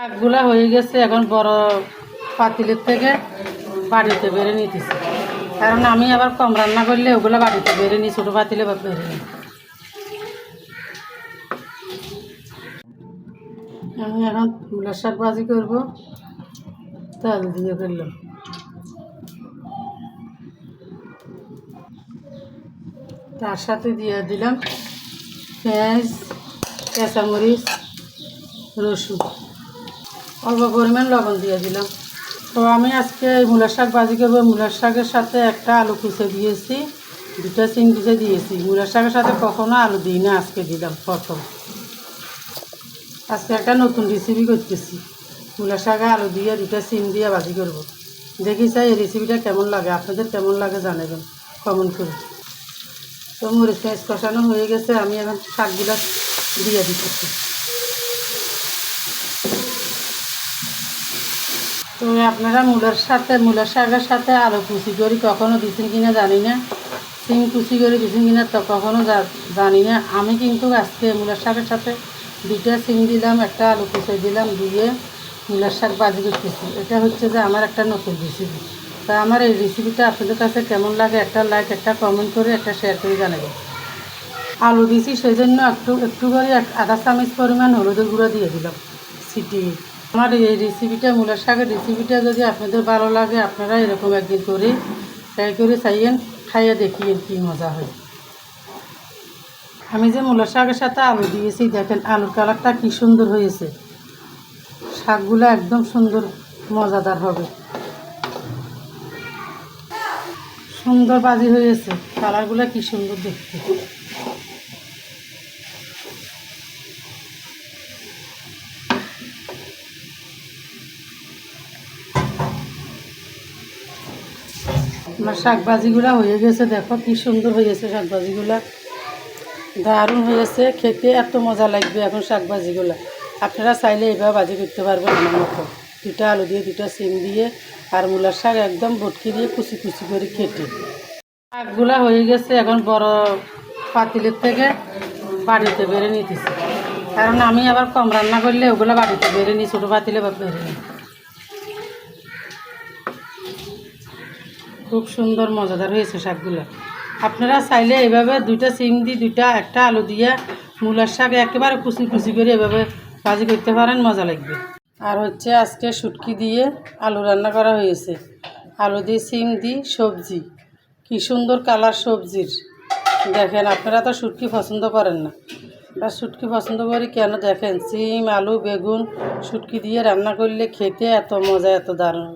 শাকগুলা হয়ে গেছে এখন বড় পাতিলের থেকে বাড়িতে বেড়ে নিতেছি। কারণ আমি আবার কম রান্না করলে ওগুলো বাড়িতে বেড়ে নিই, ছোটো পাতিলে বেড়ে নিই। আমি এখন মূলার শাক ভাজি করব, তেল দিয়ে ফেললাম তার সাথে দিয়ে দিলাম পেঁয়াজ, কাঁচামরিচ, রসুন। অল্প পরিমাণ লবণ দিয়ে দিলাম। তো আমি আজকে এই মূলার শাক ভাজি করব। মূলার শাকের সাথে একটা আলু কুচে দিয়েছি দুটা সিম কুচে দিয়েছি। মূলার শাকের সাথে কখনো আলু দিই না আজকে দিলাম প্রথম। আজকে একটা নতুন রেসিপি করতেছি। মূলার শাকে আলু দিয়ে দুটা সিম দিয়ে ভাজি করব। দেখি চাই এই রেসিপিটা কেমন লাগে? আপনাদের কেমন লাগে জানাবেন কমেন্ট করে। তো মরিচ পেঁয়াজ কষানো হয়ে গেছে। আমি এখন শাকগুলো দিয়ে দিতেছি। তো আপনারা মূলার সাথে, মূলার শাকের সাথে আলু কুচি করি কখনো দিচ্ছেন কিনা জানি না। সিম কুচি করে দিচ্ছেন কিনা তো কখনো জানি না। আমি কিন্তু আজকে মূলার শাকের সাথে দুইটা সিম দিলাম, একটা আলু কুচি দিলাম, দিয়ে মূলার শাক বাজি করতেছি। এটা হচ্ছে যে আমার একটা নতুন রেসিপি তা আমার এই রেসিপিটা আপনাদের কাছে কেমন লাগে একটা লাইক একটা কমেন্ট করে, একটা শেয়ার করে জানাবেন। আলু দিয়েছি সেই জন্য একটু একটু করে আধা চামচ পরিমাণ হলুদের গুঁড়ো দিয়ে দিলাম। সিটি আমার এই রেসিপিটা মূলার শাকের রেসিপিটা যদি আপনাদের ভালো লাগে, আপনারা এরকম একদিন করে ট্রাই করে চাইয়েন, খাইয়ে দেখিয়েন কী মজা হয়। আমি যে মূলার শাকের সাথে আলু দিয়েছি, দেখেন আলুর কালারটা কী সুন্দর হয়েছে। শাকগুলো একদম সুন্দর, মজাদার হবে। সুন্দর বাজি হয়েছে, কালারগুলো কি সুন্দর দেখতে। আমার শাকভাজিগুলো হয়ে গেছে, দেখো কি সুন্দর হয়েছে শাকভাজিগুলো। দারুণ হয়েছে খেতে এত মজা লাগবে এখন শাকভাজিগুলো। আপনারা চাইলে এইভাবে ভাজি করতে পারবেন আমার মতো। দুটা আলু দিয়ে দুটা সিম দিয়ে আর মূলার শাক একদম বটকি দিয়ে কুচি কুচি করে কেটে শাকগুলা হয়ে গেছে এখন বড় পাতিলের থেকে বাড়িতে বেড়ে নিতেছি। কারণ আমি আবার কম রান্না করলে ওগুলো বাড়িতে বেড়ে নিই, ছোটো পাতিলে বেড়ে নিই। খুব সুন্দর, মজাদার হয়েছে শাকগুলো। আপনারা চাইলে এভাবে দুইটা সিম দিয়ে দুইটা, একটা আলু দিয়ে মূলার শাক একেবারে কুচি কুচি করে এভাবে ভাজি করতে পারেন, মজা লাগবে। আর হচ্ছে আজকে শুটকি দিয়ে আলু রান্না করা হয়েছে। আলু দিয়ে সিম দিই সবজি। কি সুন্দর কালার সবজির। দেখেন, আপনারা তো শুটকি পছন্দ করেন না। বা শুটকি পছন্দ করি কেন দেখেন? সিম, আলু, বেগুন শুটকি দিয়ে রান্না করলে খেতে এত মজা, এত দারুণ।